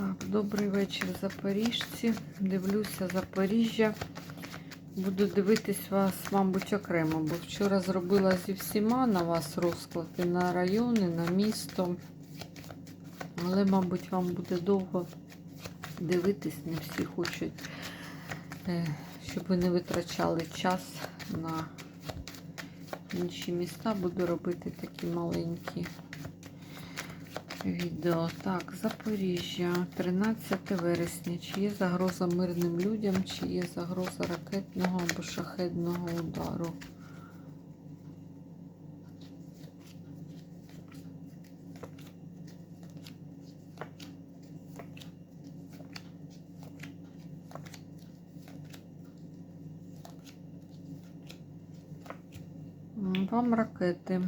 Так, добрий вечір, запоріжці. Дивлюся Запоріжжя. Буду дивитись вас, мабуть, окремо, бо вчора зробила зі всіма на вас розклад і на райони, на місто. Але, мабуть, вам буде довго дивитись, не всі хочуть, е, щоб ви не витрачали час на інші міста. Буду робити такі маленькі відео. Так, Запоріжжя, 13 вересня. Чи є загроза мирним людям, чи є загроза ракетного або шахедного удару? Вам ракети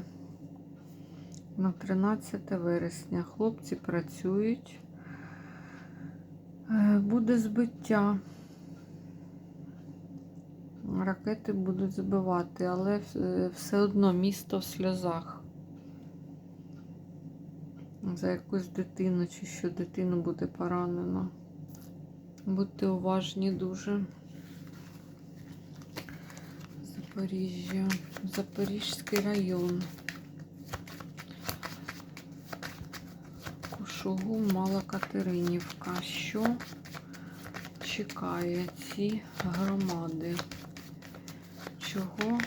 на 13 вересня. Хлопці працюють. Е, Буде збиття. Ракети будуть збивати, але е, все одно місто в сльозах. За якусь дитину чи що дитину буде поранено. Будьте уважні дуже. Запоріжжя, Запорізький район. Кушугу, Мала Катеринівка. Що чекає ці громади? Чого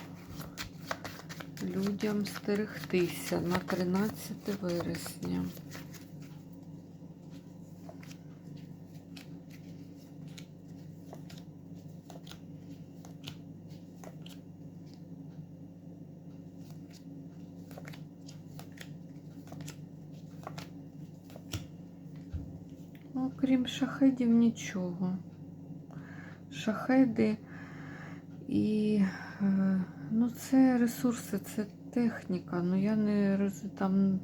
людям стерегтися на 13 вересня? Окрім шахедів нічого. Шахеди і е, ну, це ресурси, це техніка. Ну я не там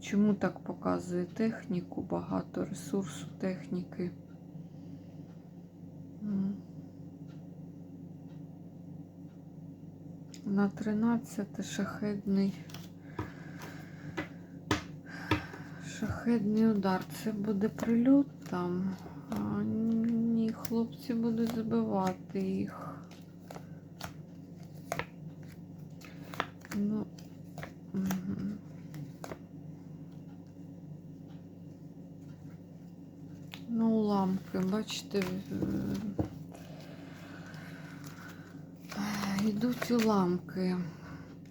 чому так показує техніку, багато ресурсу техніки. На 13 шахедний. Шахедний удар. Це буде прильот там. А, ні, хлопці будуть збивати їх. Ну. Ну, уламки, бачите, е, йдуть уламки.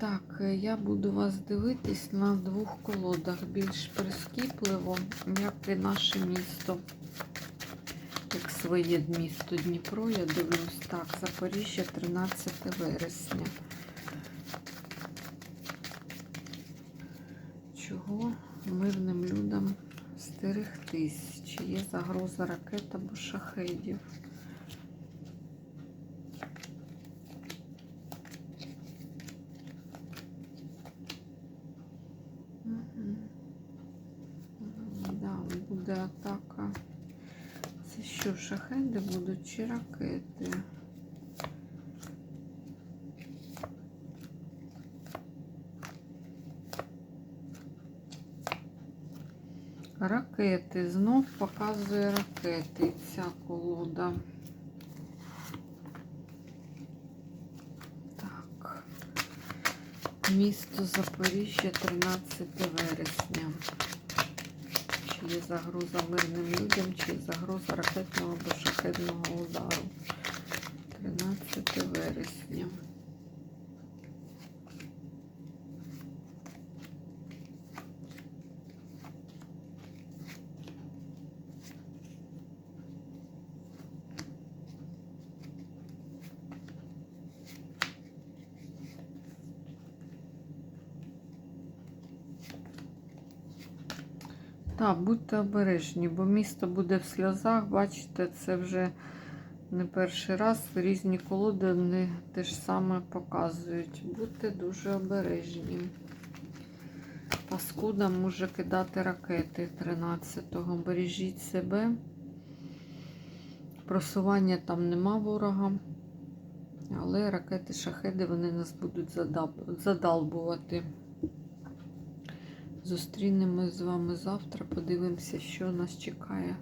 Так, е, я буду вас дивитись на двох колодах більш прискіпливо, як і наше місто. Як своє місто Дніпро, я дивлюсь. Так, Запоріжжя, 13 вересня. Чого мирним людям стерегтись? Чи є загроза ракет або шахедів? Буде атака. Це що, шахеди будуть чи ракети? Ракети. Знов показує ракети ця колода. Так. Місто Запоріжжя, 13 вересня. Є загроза мирним людям, чи загроза ракетного або шахедного удару. 13 вересня. Так, будьте обережні, бо місто буде в сльозах. Бачите, це вже не перший раз. Різні колоди вони те ж саме показують. Будьте дуже обережні. Паскуда може кидати ракети 13-го. Бережіть себе. Просування там нема ворога. Але ракети, шахеди вони нас будуть задалбувати. Зустрінемось з вами завтра. Подивимося, що нас чекає